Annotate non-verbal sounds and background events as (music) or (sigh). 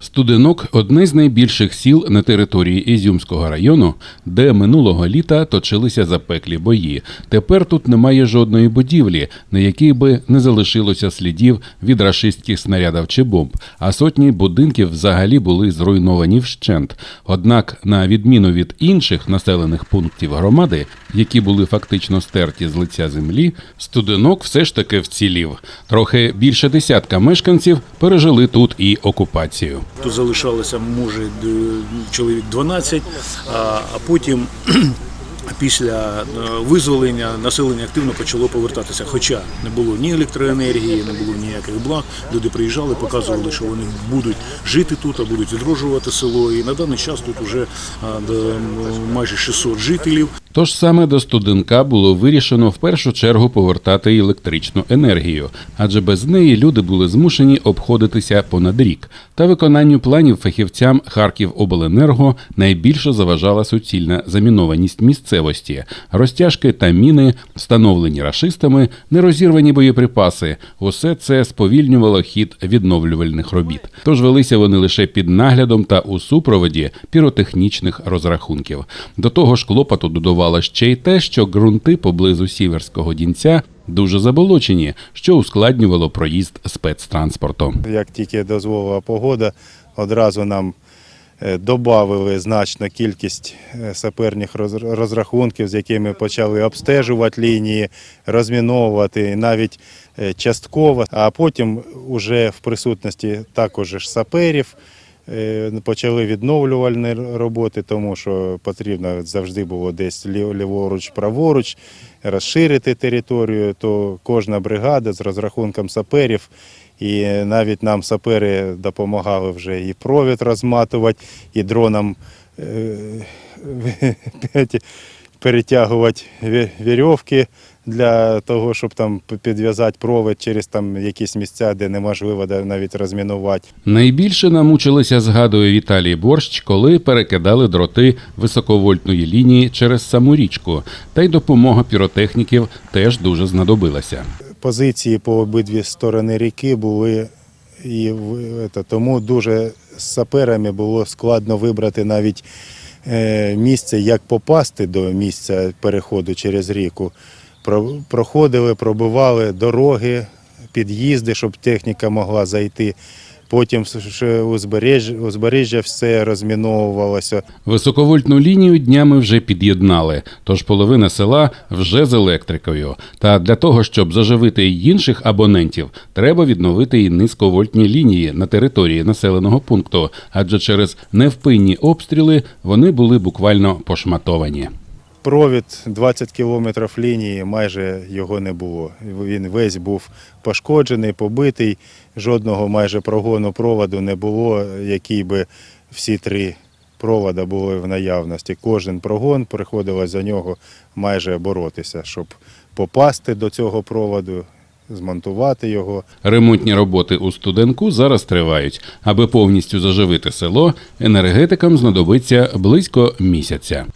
Студенок одне з найбільших сіл на території Ізюмського району, де минулого літа точилися запеклі бої. Тепер тут немає жодної будівлі, на якій би не залишилося слідів від рашистських снарядів чи бомб, а сотні будинків взагалі були зруйновані вщент. Однак, на відміну від інших населених пунктів громади, які були фактично стерті з лиця землі, студенок все ж таки вцілів. Трохи більше десятка мешканців пережили тут і окупацію. Тут залишалося, може, чоловік 12, а, потім (clears throat) після е, визволення населення активно почало повертатися. Хоча не було ні електроенергії, не було ніяких благ. Люди приїжджали, показували, що вони будуть жити тут, а будуть відроджувати село. І на даний час тут вже м, майже 600 жителів. Тож саме до студенка було вирішено в першу чергу повертати електричну енергію, адже без неї люди були змушені обходитися понад рік. Та виконанню планів фахівцям Харківобленерго найбільше заважала суцільна замінованість місцевості, розтяжки та міни, встановлені рашистами, нерозірвані боєприпаси. Усе це сповільнювало хід відновлювальних робіт. Тож велися вони лише під наглядом та у супроводі піротехнічних розрахунків. До того ж, клопоту додавало ще й те, що ґрунти поблизу сіверського дінця дуже заболочені, що ускладнювало проїзд спецтранспорту. Як тільки дозволила погода, одразу нам е, додали значно кількість е, саперних розрахунків, з якими почали обстежувати лінії, розміновувати навіть е, частково. А потім уже в присутності також саперів почали відновлювальні роботи, тому що потрібно завжди було десь ліворуч, праворуч розширити територію, то кожна бригада з розрахунком саперів. І навіть нам сапери допомагали вже і провід розматувати, і дроном е, (laughs) перетягувати ві- вірьовки для того, щоб там підв'язати провід через там якісь місця, де неможливо навіть розмінувати. Найбільше намучилися, згадує Віталій Борщ, коли перекидали дроти високовольтної лінії через саму річку, та й допомога піротехніків теж дуже знадобилася. позиції по обидві сторони ріки були, і тому дуже з саперами було складно вибрати навіть е, місце, як попасти до місця переходу через ріку. Про- Проходили, пробивали дороги, під'їзди, щоб техніка могла зайти. Потім узбережжя все розміновувалося. Високовольтну лінію днями вже під'єднали, тож половина села вже з електрикою. Та для того, щоб заживити й інших абонентів, треба відновити і низьковольтні лінії на території населеного пункту, адже через невпинні обстріли вони були буквально пошматовані. Провід 20 кілометрів лінії, майже його не було. Він весь був пошкоджений, побитий. Жодного майже прогону проводу не було, який би всі три провода були в наявності. Кожен прогон приходилось за нього майже боротися, щоб попасти до цього проводу, змонтувати його. Ремонтні роботи у студенку зараз тривають. Аби повністю заживити село, енергетикам знадобиться близько місяця.